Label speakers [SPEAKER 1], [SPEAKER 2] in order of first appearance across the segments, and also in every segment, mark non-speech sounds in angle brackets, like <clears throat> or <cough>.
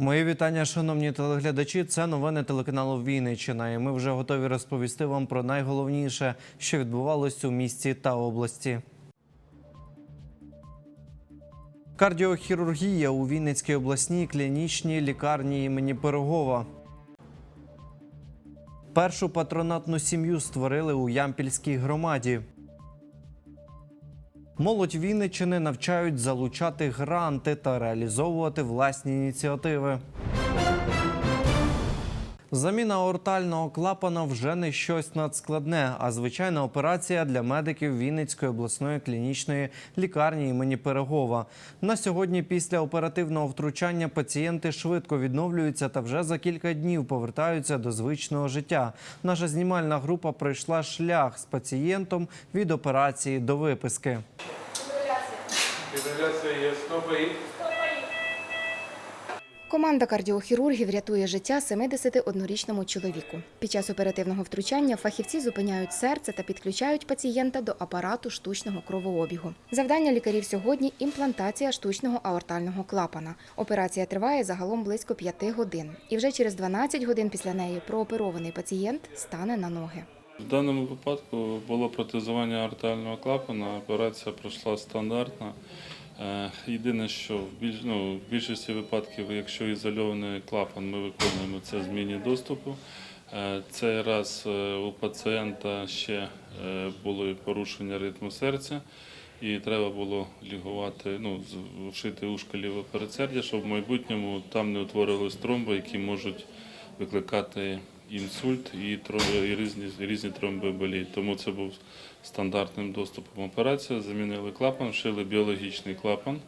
[SPEAKER 1] Мої вітання, шановні телеглядачі. Це новини телеканалу Вінниччина. І ми вже готові розповісти вам про найголовніше, що відбувалось у місті та області. Кардіохірургія у Вінницькій обласній клінічній лікарні імені Пирогова. Першу патронатну сім'ю створили у Ямпільській громаді. Молодь Вінниччини навчають залучати гранти та реалізовувати власні ініціативи. Заміна аортального клапана вже не щось надскладне, а звичайна операція для медиків Вінницької обласної клінічної лікарні імені Пирогова. На сьогодні, після оперативного втручання, пацієнти швидко відновлюються та вже за кілька днів повертаються до звичного життя. Наша знімальна група пройшла шлях з пацієном від операції до виписки.
[SPEAKER 2] Фібриляція є стопи.
[SPEAKER 3] Команда кардіохірургів рятує життя 71-річному чоловіку. Під час оперативного втручання фахівці зупиняють серце та підключають пацієнта до апарату штучного кровообігу. Завдання лікарів сьогодні імплантація штучного аортального клапана. Операція триває загалом близько 5 годин. І вже через 12 годин після неї прооперований пацієнт стане на ноги.
[SPEAKER 2] В даному випадку було протезування артеріального клапана. Операція пройшла стандартно. Е, Єдине, що в, більш, ну, в більшості випадків, якщо ізольований клапан, ми виконуємо це зміні доступу. Е, Цей раз е, у пацієнта ще були порушення ритму серця, і треба було лігувати, ну, вшити ушко ліве передсердя, щоб в майбутньому там не утворились тромби, які можуть викликати інсульт і, і різні, різні тромбоемболії. Тому це був стандартним доступом операція. Замінили клапан, вшили біологічний клапан,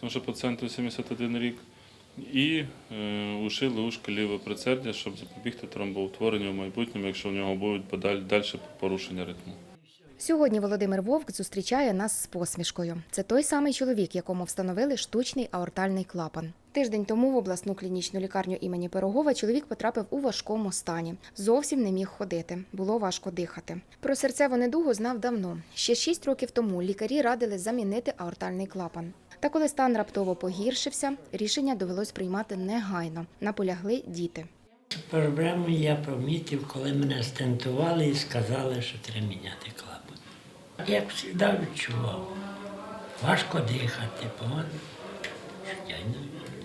[SPEAKER 2] тому що пацієнту 71 рік. І е, ушили ушко ліве прицердя, щоб запобігти тромбоутворенню в майбутньому, якщо в нього будуть подаль- далі порушення ритму.
[SPEAKER 3] Сьогодні Володимир Вовк зустрічає нас з посмішкою. Це той самий чоловік, якому встановили штучний аортальний клапан. Тиждень тому в обласну клінічну лікарню імені Пирогова чоловік потрапив у важкому стані. Зовсім не міг ходити, було важко дихати. Про серцеву недугу знав давно. Ще шість років тому лікарі радили замінити аортальний клапан. Та коли стан раптово погіршився, рішення довелось приймати негайно. Наполягли діти.
[SPEAKER 4] Проблему я помітив, коли мене стентували і сказали, що треба міняти клапан. Як завжди відчував, важко дихати, погано.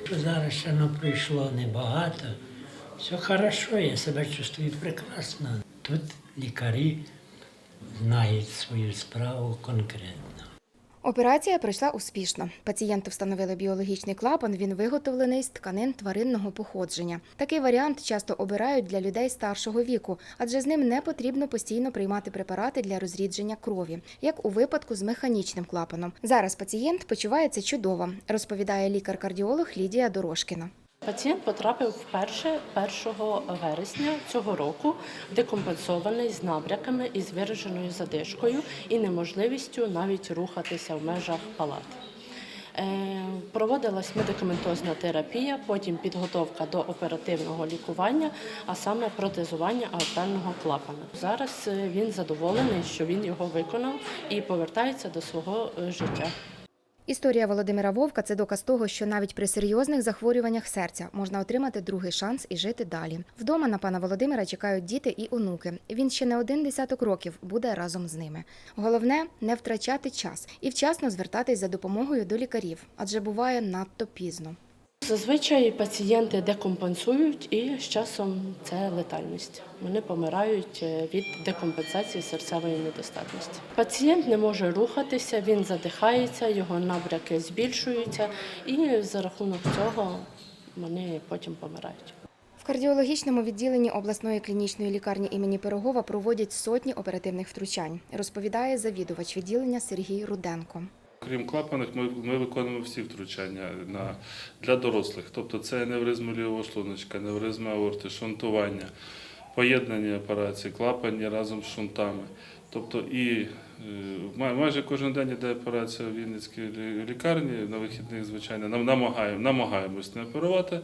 [SPEAKER 4] Що Зараз ще ну, пройшло небагато. Все хорошо, я себе чувствую прекрасно. Тут лікарі знають свою справу конкретно.
[SPEAKER 3] Операція пройшла успішно. Пацієнту встановили біологічний клапан. Він виготовлений з тканин тваринного походження. Такий варіант часто обирають для людей старшого віку, адже з ним не потрібно постійно приймати препарати для розрідження крові, як у випадку з механічним клапаном. Зараз пацієнт почувається чудово, розповідає лікар-кардіолог Лідія Дорошкіна.
[SPEAKER 5] Пацієнт потрапив вперше 1 вересня цього року, декомпенсований з набряками і з вираженою задишкою і неможливістю навіть рухатися в межах палати. Е, Проводилась медикаментозна терапія, потім підготовка до оперативного лікування, а саме протезування аортального клапана. Зараз е, він задоволений, що він його виконав і повертається до свого е, життя.
[SPEAKER 3] Історія Володимира Вовка це доказ того, що навіть при серйозних захворюваннях серця можна отримати другий шанс і жити далі. Вдома на пана Володимира чекають діти і онуки. Він ще не один десяток років буде разом з ними. Головне не втрачати час і вчасно звертатись за допомогою до лікарів, адже буває надто пізно.
[SPEAKER 5] Зазвичай пацієнти декомпенсують і з часом це летальність. Вони помирають е, від декомпенсації серцевої недостатності. Пацієнт не може рухатися, він задихається, його набряки збільшуються, і за рахунок цього вони потім помирають.
[SPEAKER 3] В кардіологічному відділенні обласної клінічної лікарні імені Пирогова проводять сотні оперативних втручань, розповідає завідувач відділення Сергій Руденко.
[SPEAKER 2] Крім клапаних, ми, ми виконуємо всі втручання на, для дорослих. Тобто це аневризма лівого шлуночка, аневризма аорти, шунтування, поєднання операцій, клапані разом з шунтами. Тобто і е, майже кожен день йде операція в Вінницькій лікарні, на вихідних, звичайно, нам намагаємо, намагаємось не оперувати.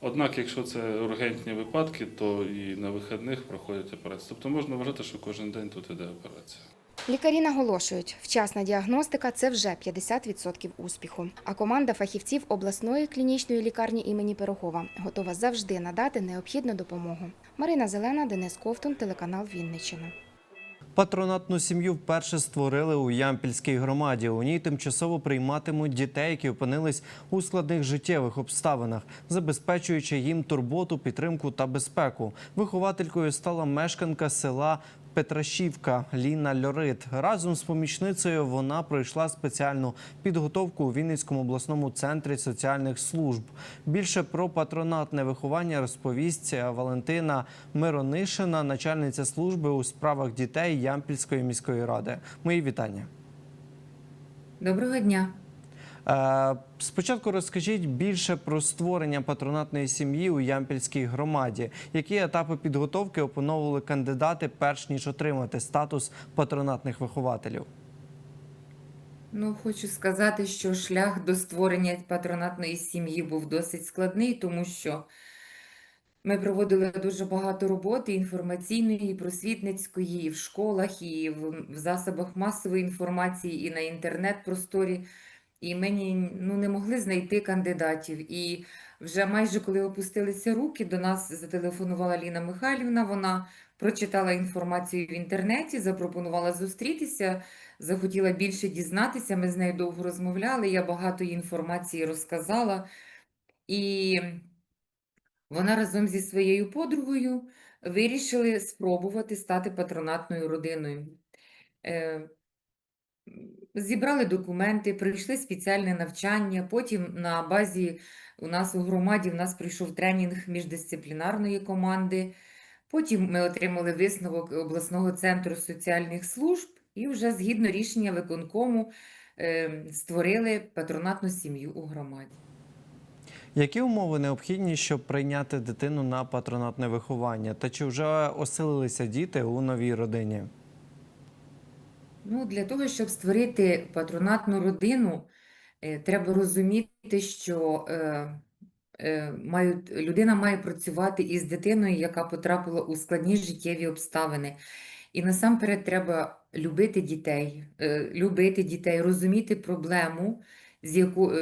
[SPEAKER 2] Однак, якщо це ургентні випадки, то і на вихідних проходять операції. Тобто можна вважати, що кожен день тут іде операція.
[SPEAKER 3] Лікарі наголошують, вчасна діагностика це вже 50% успіху. А команда фахівців обласної клінічної лікарні імені Пирогова готова завжди надати необхідну допомогу. Марина Зелена, Денис Ковтун, телеканал Вінниччина.
[SPEAKER 1] Патронатну сім'ю вперше створили у Ямпільській громаді. У ній тимчасово прийматимуть дітей, які опинились у складних життєвих обставинах, забезпечуючи їм турботу, підтримку та безпеку. Вихователькою стала мешканка села. Петрашівка Ліна Льорит разом з помічницею вона пройшла спеціальну підготовку у Вінницькому обласному центрі соціальних служб. Більше про патронатне виховання розповість Валентина Миронишина, начальниця служби у справах дітей Ямпільської міської ради. Мої вітання.
[SPEAKER 6] Доброго дня.
[SPEAKER 1] Е, Спочатку розкажіть більше про створення патронатної сім'ї у Ямпільській громаді. Які етапи підготовки опановували кандидати, перш ніж отримати статус патронатних вихователів?
[SPEAKER 6] Ну, хочу сказати, що шлях до створення патронатної сім'ї був досить складний, тому що ми проводили дуже багато роботи інформаційної, і просвітницької, і в школах, і в, в засобах масової інформації, і на інтернет-просторі. І ми ні- ну, не могли знайти кандидатів. І вже майже коли опустилися руки, до нас зателефонувала Ліна Михайлівна. Вона прочитала інформацію в інтернеті, запропонувала зустрітися. захотіла більше дізнатися. Ми з нею довго розмовляли, я багато інформації розказала. І вона разом зі своєю подругою вирішили спробувати стати патронатною родиною. Зібрали документи, пройшли спеціальне навчання. Потім на базі у нас у громаді в нас прийшов тренінг міждисциплінарної команди. Потім ми отримали висновок обласного центру соціальних служб і вже згідно рішення виконкому е, створили патронатну сім'ю у громаді.
[SPEAKER 1] Які умови необхідні, щоб прийняти дитину на патронатне виховання? Та чи вже оселилися діти у новій родині?
[SPEAKER 6] Ну, для того, щоб створити патронатну родину, е, треба розуміти, що е, е, мають, людина має працювати із дитиною, яка потрапила у складні життєві обставини. І насамперед треба любити дітей, любити дітей, розуміти проблему, з яку,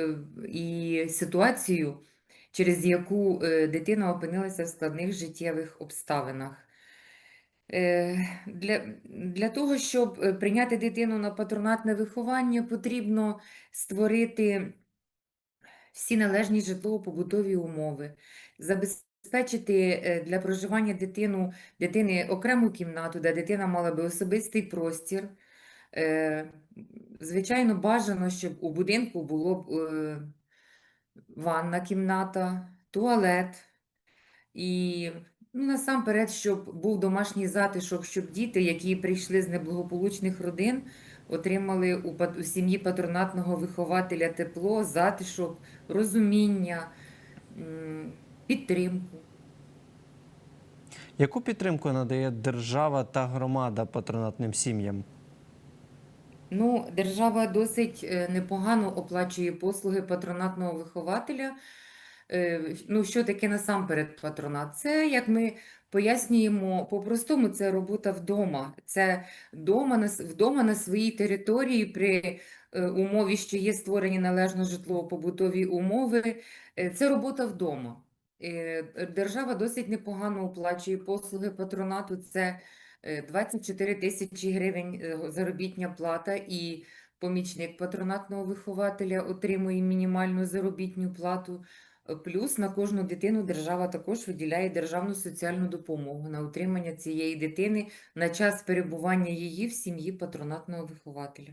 [SPEAKER 6] і ситуацію, через яку дитина опинилася в складних життєвих обставинах. Е, Для, для того, щоб е, прийняти дитину на патронатне виховання, потрібно створити всі належні житлово-побутові умови, забезпечити е, для проживання дитину, дитини окрему кімнату, де дитина мала би особистий простір. Звичайно, бажано, щоб у будинку було б ванна кімната, туалет. І ну, насамперед, щоб був домашній затишок, щоб діти, які прийшли з неблагополучних родин, отримали у, у сім'ї патронатного вихователя тепло, затишок, розуміння, підтримку.
[SPEAKER 1] Яку підтримку надає держава та громада патронатним сім'ям?
[SPEAKER 6] Ну, держава досить е, непогано оплачує послуги патронатного вихователя. Е, Ну, що таке насамперед патронат? Це, як ми пояснюємо, по-простому, це робота вдома. Це вдома вдома на своїй території при е, умові, що є створені належно житлово-побутові умови. Е, Це робота вдома. Держава досить непогано оплачує послуги патронату. Це е, 24 тисячі гривень заробітня плата і помічник патронатного вихователя отримує мінімальну заробітну плату. Плюс на кожну дитину держава також виділяє державну соціальну допомогу на утримання цієї дитини на час перебування її в сім'ї патронатного вихователя.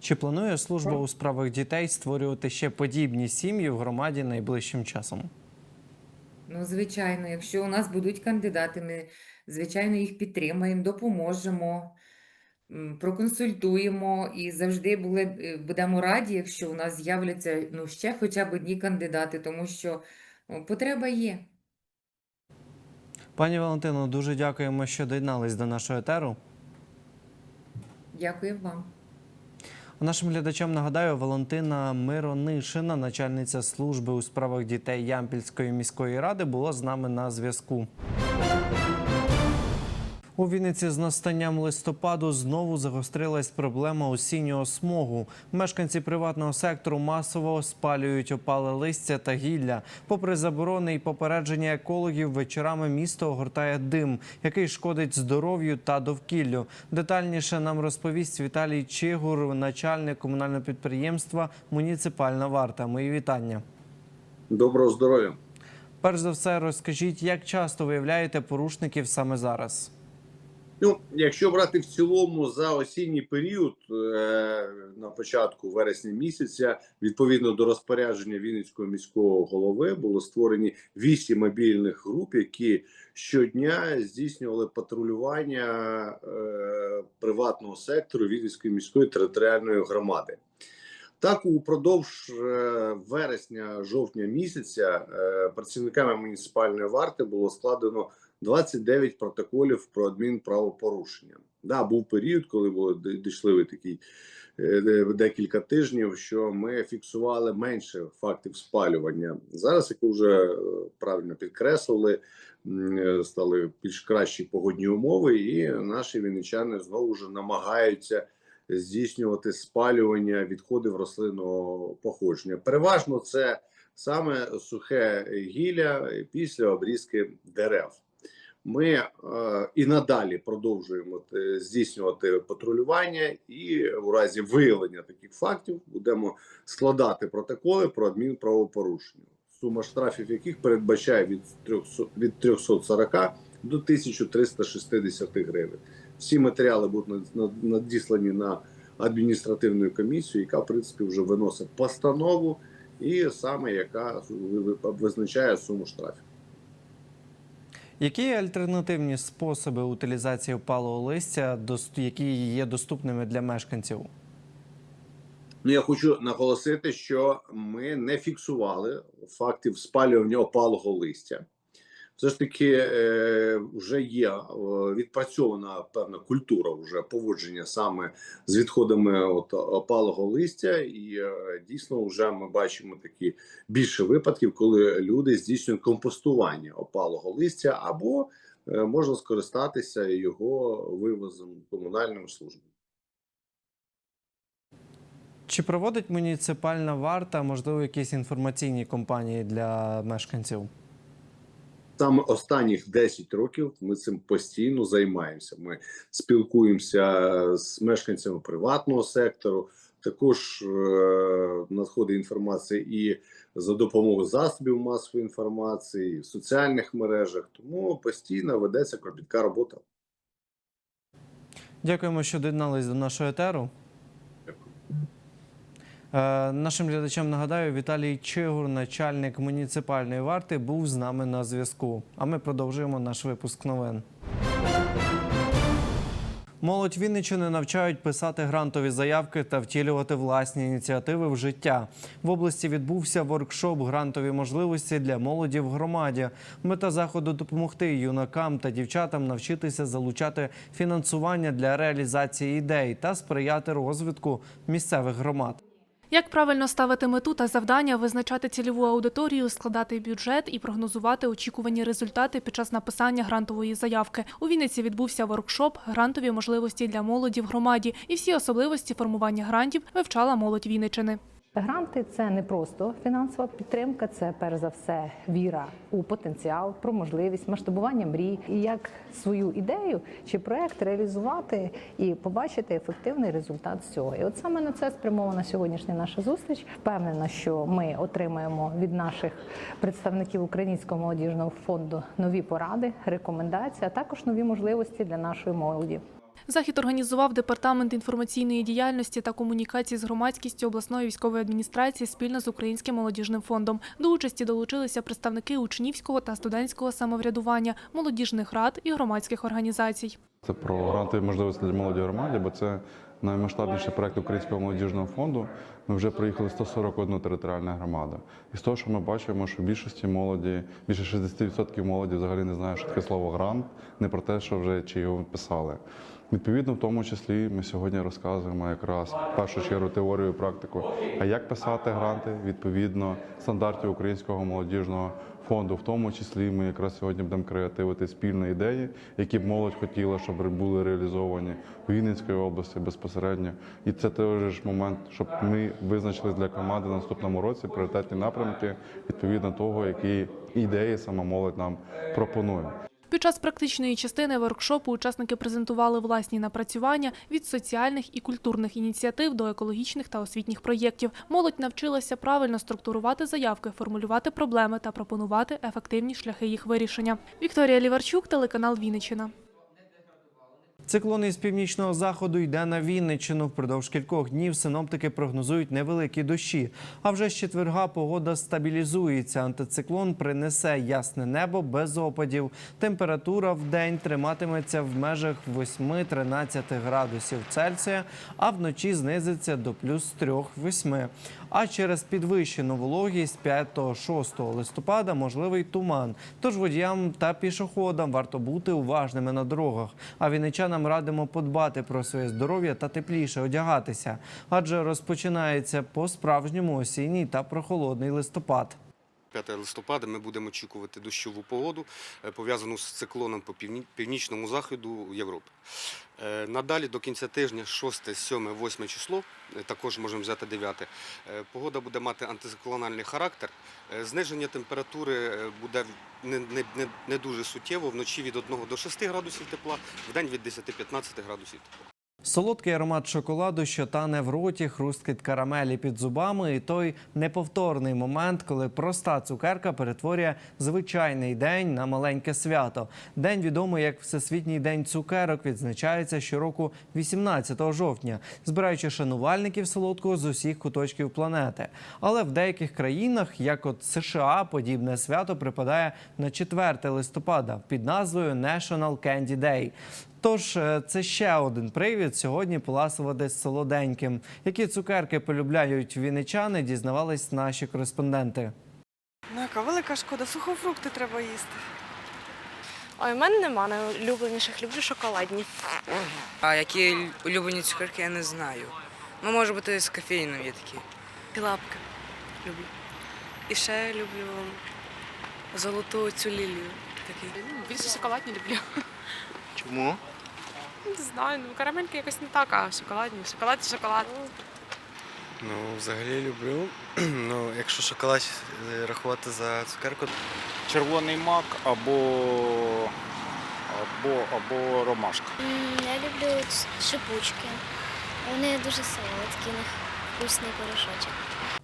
[SPEAKER 1] Чи планує служба у справах дітей створювати ще подібні сім'ї в громаді найближчим часом?
[SPEAKER 6] Ну, звичайно, якщо у нас будуть кандидати, ми, звичайно, їх підтримаємо, допоможемо, проконсультуємо і завжди були, е, будемо раді, якщо у нас з'являться ну, ще хоча б одні кандидати, тому що ну, потреба є.
[SPEAKER 1] Пані Валентино, дуже дякуємо, що доєднались до нашого етеру.
[SPEAKER 6] Дякую вам.
[SPEAKER 1] Нашим глядачам нагадаю, Валентина Миронишина, начальниця служби у справах дітей Ямпільської міської ради, була з нами на зв'язку. У Вінниці з настанням листопаду знову загострилась проблема осіннього смогу. Мешканці приватного сектору масово спалюють опале листя та гілля. Попри заборони і попередження екологів, вечорами місто огортає дим, який шкодить здоров'ю та довкіллю. Детальніше нам розповість Віталій Чигур, начальник комунального підприємства Муніципальна варта. Мої вітання.
[SPEAKER 7] Доброго здоров'я.
[SPEAKER 1] Перш за все, розкажіть, як часто виявляєте порушників саме зараз?
[SPEAKER 7] Ну, якщо брати в цілому за осінній період е, на початку вересня місяця, відповідно до розпорядження Вінницького міського голови, було створені вісім мобільних груп, які щодня здійснювали патрулювання е, приватного сектору Вінницької міської територіальної громади. Так, упродовж е, вересня-жовтня місяця е, працівниками муніципальної варти було складено 29 протоколів про адмінправопорушення. Да, був період, коли було дійшли такий е, декілька тижнів, що ми фіксували менше фактів спалювання. Зараз, як ви вже е, правильно підкреслили, е, стали більш кращі погодні умови, і наші вінничани знову ж намагаються здійснювати спалювання відходів рослинного походження. Переважно це саме сухе гілля після обрізки дерев. Ми е, і надалі продовжуємо е, здійснювати патрулювання, і у разі виявлення таких фактів будемо складати протоколи про адмінправопорушення, сума штрафів яких передбачає від 300, від 340 до 1360 гривень. Всі матеріали будуть над- над- надіслані на адміністративну комісію, яка в принципі вже виносить постанову, і саме яка ви- ви- визначає суму штрафів.
[SPEAKER 1] Які альтернативні способи утилізації опалого листя, які є доступними для мешканців?
[SPEAKER 7] Ну, я хочу наголосити, що ми не фіксували фактів спалювання опалого листя. Все ж таки, е, вже є е, відпрацьована певна культура вже поводження саме з відходами от, опалого листя, і е, дійсно вже ми бачимо такі більше випадків, коли люди здійснюють компостування опалого листя, або е, можна скористатися його вивозом комунальним службам.
[SPEAKER 1] Чи проводить муніципальна варта, можливо, якісь інформаційні кампанії для мешканців?
[SPEAKER 7] Саме останніх 10 років ми цим постійно займаємося. Ми спілкуємося з мешканцями приватного сектору. Також е, надходить інформація і за допомогою засобів масової інформації, і в соціальних мережах. Тому постійно ведеться кропітка робота.
[SPEAKER 1] Дякуємо, що доєднались до нашого етеру. Е, Нашим глядачам нагадаю, Віталій Чигур, начальник муніципальної варти, був з нами на зв'язку. А ми продовжуємо наш випуск новин. Молодь Вінниччини навчають писати грантові заявки та втілювати власні ініціативи в життя. В області відбувся воркшоп грантові можливості для молоді в громаді. Мета заходу допомогти юнакам та дівчатам навчитися залучати фінансування для реалізації ідей та сприяти розвитку місцевих громад.
[SPEAKER 8] Як правильно ставити мету та завдання, визначати цільову аудиторію, складати бюджет і прогнозувати очікувані результати під час написання грантової заявки. У Вінниці відбувся воркшоп Грантові можливості для молоді в громаді і всі особливості формування грантів вивчала молодь Вінничини.
[SPEAKER 9] Гранти це не просто фінансова підтримка, це перш за все віра у потенціал, про можливість масштабування мрій і як свою ідею чи проект реалізувати і побачити ефективний результат з цього. І от саме на це спрямована сьогоднішня наша зустріч. Впевнена, що ми отримаємо від наших представників Українського молодіжного фонду нові поради, рекомендації, а також нові можливості для нашої молоді.
[SPEAKER 8] Захід організував департамент інформаційної діяльності та комунікації з громадськістю обласної військової адміністрації спільно з Українським молодіжним фондом. До участі долучилися представники учнівського та студентського самоврядування, молодіжних рад і громадських організацій.
[SPEAKER 10] Це про грантові можливості для молоді громаді, бо це наймасштабніший проект Українського молодіжного фонду. Ми вже проїхали 141 територіальну громаду. І з того, що ми бачимо, що в більшості молоді, більше 60% молоді взагалі не знає, що таке слово грант, не про те, що вже чи його писали. Відповідно, в тому числі ми сьогодні розказуємо якраз в першу чергу теорію і практику. А як писати гранти відповідно стандартів Українського молодіжного фонду. В тому числі ми якраз сьогодні будемо креативити спільні ідеї, які б молодь хотіла, щоб були реалізовані в Вінницькій області безпосередньо. І це теж момент, щоб ми визначили для команди на наступному році пріоритетні напрямки відповідно того, які ідеї сама молодь нам пропонує.
[SPEAKER 8] Під час практичної частини воркшопу учасники презентували власні напрацювання від соціальних і культурних ініціатив до екологічних та освітніх проєктів. Молодь навчилася правильно структурувати заявки, формулювати проблеми та пропонувати ефективні шляхи їх вирішення. Вікторія Ліварчук, телеканал Вінниччина.
[SPEAKER 1] Циклон із північного заходу йде на Вінниччину. Впродовж кількох днів синоптики прогнозують невеликі дощі. А вже з четверга погода стабілізується. Антициклон принесе ясне небо без опадів. Температура в день триматиметься в межах 8-13 градусів Цельсія, а вночі знизиться до плюс 3-8. А через підвищену вологість 5-6 листопада можливий туман. Тож водіям та пішоходам варто бути уважними на дорогах. А вінничанам радимо подбати про своє здоров'я та тепліше одягатися, адже розпочинається по-справжньому осінній та прохолодний листопад.
[SPEAKER 11] 5 листопада ми будемо очікувати дощову погоду, е, пов'язану з циклоном по північному заходу Європи. Е, Надалі до кінця тижня, 6, 7, 8 число, е, також можемо взяти 9, е, погода буде мати антициклональний характер. Зниження температури буде не, не, не, не дуже суттєво, вночі від 1 до 6 градусів тепла, в день від 10-15 градусів тепла.
[SPEAKER 1] Солодкий аромат шоколаду, що тане в роті, хрусткіт карамелі під зубами, і той неповторний момент, коли проста цукерка перетворює звичайний день на маленьке свято. День відомий як Всесвітній день цукерок відзначається щороку 18 жовтня, збираючи шанувальників солодкого з усіх куточків планети. Але в деяких країнах, як от США, подібне свято припадає на 4 листопада під назвою National Candy Day. Тож е, це ще один привід сьогодні поласувати з солоденьким. Які цукерки полюбляють вінничани, дізнавались наші кореспонденти.
[SPEAKER 12] Ну, яка велика шкода, сухофрукти треба їсти. Ой, в мене нема найулюбленіших, люблю шоколадні.
[SPEAKER 13] А які улюблені цукерки, я не знаю. Ну, може бути, з кофеїном є такі.
[SPEAKER 12] Лапки люблю. І ще люблю золоту цю лілію. Такий.
[SPEAKER 5] Більше шоколадні люблю.
[SPEAKER 14] Чому?
[SPEAKER 5] Не знаю, ну карамельки якось не так, а шоколадні. Шоколад і шоколад.
[SPEAKER 14] Ну, взагалі люблю. <clears throat> Ну, якщо шоколад е, рахувати за цукерку,
[SPEAKER 15] червоний мак або, або, або ромашка.
[SPEAKER 16] Я люблю шипучки. Вони дуже солодкі, у них вкусний порошочок.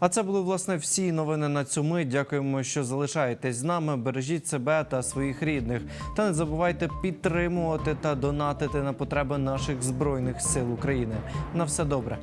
[SPEAKER 1] А це були власне всі новини на цю мить. Дякуємо, що залишаєтесь з нами. Бережіть себе та своїх рідних. Та не забувайте підтримувати та донатити на потреби наших збройних сил України. На все добре.